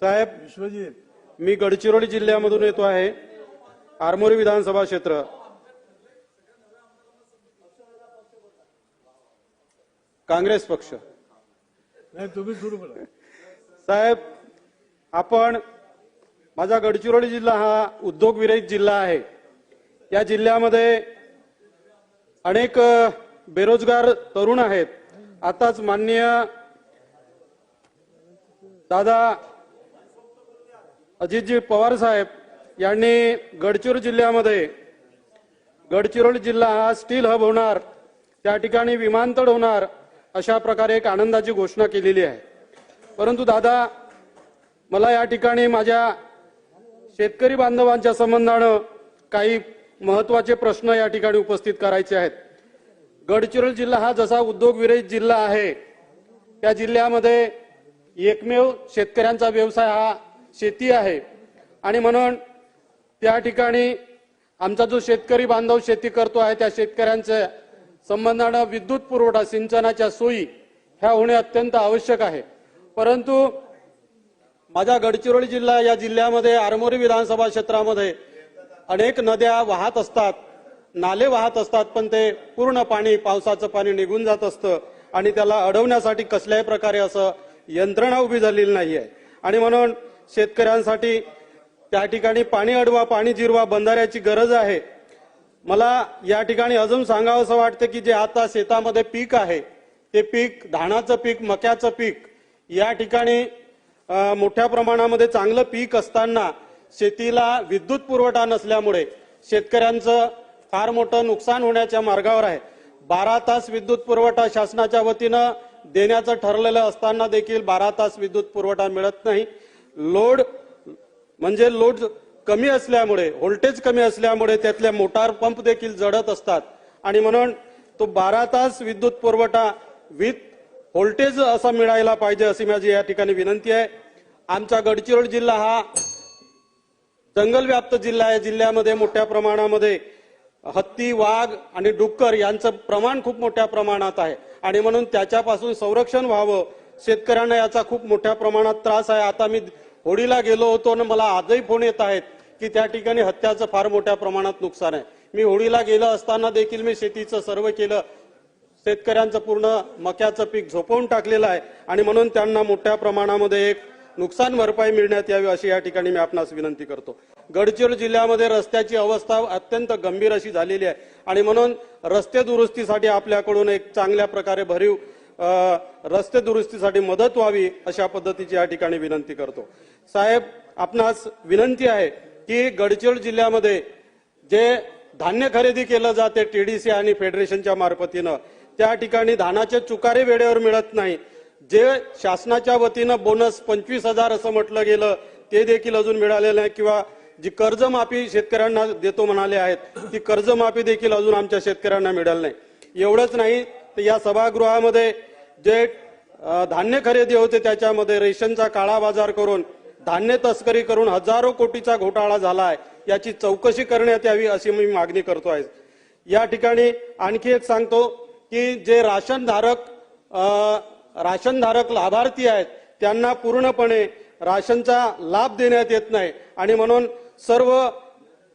साहेब विश्वजित मी गडचिरोली जिल्ह्यामधून येतो आहे. आरमोरी विधानसभा क्षेत्र. काँग्रेस पक्ष. नाही तुम्ही सुरू करा. साहेब आपण माझा गडचिरोली जिल्हा हा उद्योग विरहित जिल्हा आहे. या जिल्ह्यामध्ये अनेक बेरोजगार तरुण आहेत. आताच माननीय दादा अजितजी पवार साहेब यांनी गडचिरोली जिल्ह्यामध्ये गडचिरोली जिल्हा हा स्टील हब होणार त्या ठिकाणी विमानतळ होणार अशा प्रकारे एक आनंदाची घोषणा केलेली आहे. परंतु दादा मला या ठिकाणी माझ्या शेतकरी बांधवांच्या संबंधानं काही महत्त्वाचे प्रश्न या ठिकाणी उपस्थित करायचे आहेत. गडचिरोली जिल्हा हा जसा उद्योगविरहित जिल्हा आहे त्या जिल्ह्यामध्ये एकमेव शेतकऱ्यांचा व्यवसाय हा शेती आहे. आणि म्हणून त्या ठिकाणी आमचा जो शेतकरी बांधव शेती करतो आहे त्या शेतकऱ्यांच्या संबंधानं विद्युत पुरवठा सिंचनाच्या सोयी ह्या होणे अत्यंत आवश्यक आहे. परंतु माझ्या गडचिरोली जिल्हा या जिल्ह्यामध्ये आरमोरी विधानसभा क्षेत्रामध्ये अनेक नद्या वाहत असतात नाले वाहत असतात पण ते पूर्ण पाणी पावसाचं पाणी निघून जात असतं आणि त्याला अडवण्यासाठी कसल्याही प्रकारे असं यंत्रणा उभी झालेली नाही आहे आणि म्हणून शेतकऱ्यांसाठी त्या ठिकाणी पाणी अडवा पाणी जिरवा बंधाऱ्याची गरज आहे. मला या ठिकाणी अजून सांगावं असं वाटतं की जे आता शेतामध्ये पीक आहे ते पीक धानाचं पीक मक्याचं पीक या ठिकाणी मोठ्या प्रमाणामध्ये चांगलं पीक असताना शेतीला विद्युत पुरवठा नसल्यामुळे शेतकऱ्यांचं फार मोठं नुकसान होण्याच्या मार्गावर आहे. बारा तास विद्युत पुरवठा शासनाच्या वतीनं देण्याचं ठरलेलं असताना देखील बारा तास विद्युत पुरवठा मिळत नाही. लोड म्हणजे लोड कमी असल्यामुळे व्होल्टेज कमी असल्यामुळे त्यातल्या मोटार पंप देखील जडत असतात. आणि म्हणून तो बारा तास विद्युत पुरवठा विथ व्होल्टेज असा मिळायला पाहिजे अशी माझी या ठिकाणी विनंती आहे. आमचा गडचिरोली जिल्हा हा जंगलव्याप्त जिल्हा आहे. जिल्ह्यामध्ये मोठ्या प्रमाणामध्ये हत्ती वाघ आणि डुक्कर यांचं प्रमाण खूप मोठ्या प्रमाणात आहे. आणि म्हणून त्याच्यापासून संरक्षण व्हावं. शेतकऱ्यांना याचा खूप मोठ्या प्रमाणात त्रास आहे. आता मी होडीला गेलो होतो आणि मला आजही फोन येत आहेत की त्या ठिकाणी हत्याचं फार मोठ्या प्रमाणात नुकसान आहे. मी होडीला गेलो असताना देखील मी शेतीचं सर्व केलं. शेतकऱ्यांचं पूर्ण मक्याचं पीक झोपवून टाकलेलं आहे आणि म्हणून त्यांना मोठ्या प्रमाणामध्ये एक नुकसान भरपाई मिळण्यात यावी अशी या ठिकाणी मी आपणास विनंती करतो. गडचिरोली जिल्ह्यामध्ये रस्त्याची अवस्था अत्यंत गंभीर अशी झालेली आहे आणि म्हणून रस्ते दुरुस्तीसाठी आपल्याकडून एक चांगल्या प्रकारे भरीव रस्ते दुरुस्तीसाठी मदत व्हावी अशा पद्धतीची या ठिकाणी विनंती करतो. साहेब आपणास विनंती आहे की गडचिरोली जिल्ह्यामध्ये जे धान्य खरेदी केलं जाते टीडीसी आणि फेडरेशनच्या मार्फतीनं त्या ठिकाणी धानाचे चुकारे वेळेवर मिळत नाही. जे शासनाच्या वतीनं बोनस पंचवीस हजार असं म्हटलं गेलं ते देखील अजून मिळालेलं नाही किंवा जी कर्जमाफी शेतकऱ्यांना देतो म्हणाले आहेत ती कर्जमाफी देखील अजून आमच्या शेतकऱ्यांना मिळाली नाही. एवढंच नाही तर या सभागृहामध्ये जे धान्य खरेदी होते त्याच्यामध्ये रेशनचा काळा बाजार करून धान्य तस्करी करून हजारो कोटीचा घोटाळा झाला आहे याची चौकशी करण्यात यावी अशी मी मागणी करतो आहे या ठिकाणी आणखी एक सांगतो की जे राशनधारक राशनधारक लाभार्थी आहेत त्यांना पूर्णपणे राशनचा लाभ देण्यात येत नाही. आणि म्हणून सर्व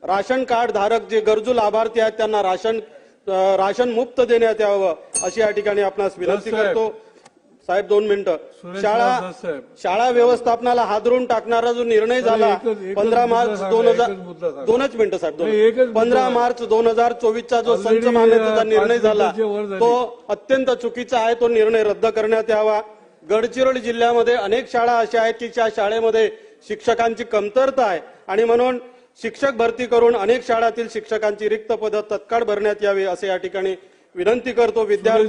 राशन कार्ड धारक जे गरजू लाभार्थी आहेत त्यांना राशन राशन मुक्त देण्यात यावं अशी या ठिकाणी आपणास विनंती. करतो साहेब दोन मिनिटं शाळा. शाळा व्यवस्थापनाला हादरून टाकणारा जो निर्णय झाला पंधरा मार्च दोन हजार. दोनच मिनिटं साहेब पंधरा. मार्च दोन हजार चोवीसचा जो संच पाच निर्णय झाला. तो अत्यंत चुकीचा आहे तो निर्णय रद्द करण्यात यावा गडचिरोली जिल्ह्यामध्ये अनेक शाळा अशा आहेत की त्या शाळेमध्ये शिक्षकांची कमतरता आहे आणि म्हणून शिक्षक भरती करून अनेक शाळातील शिक्षकांची रिक्त पदं तत्काळ भरण्यात यावी असे या ठिकाणी विनंती करतो. विद्यार्थ्या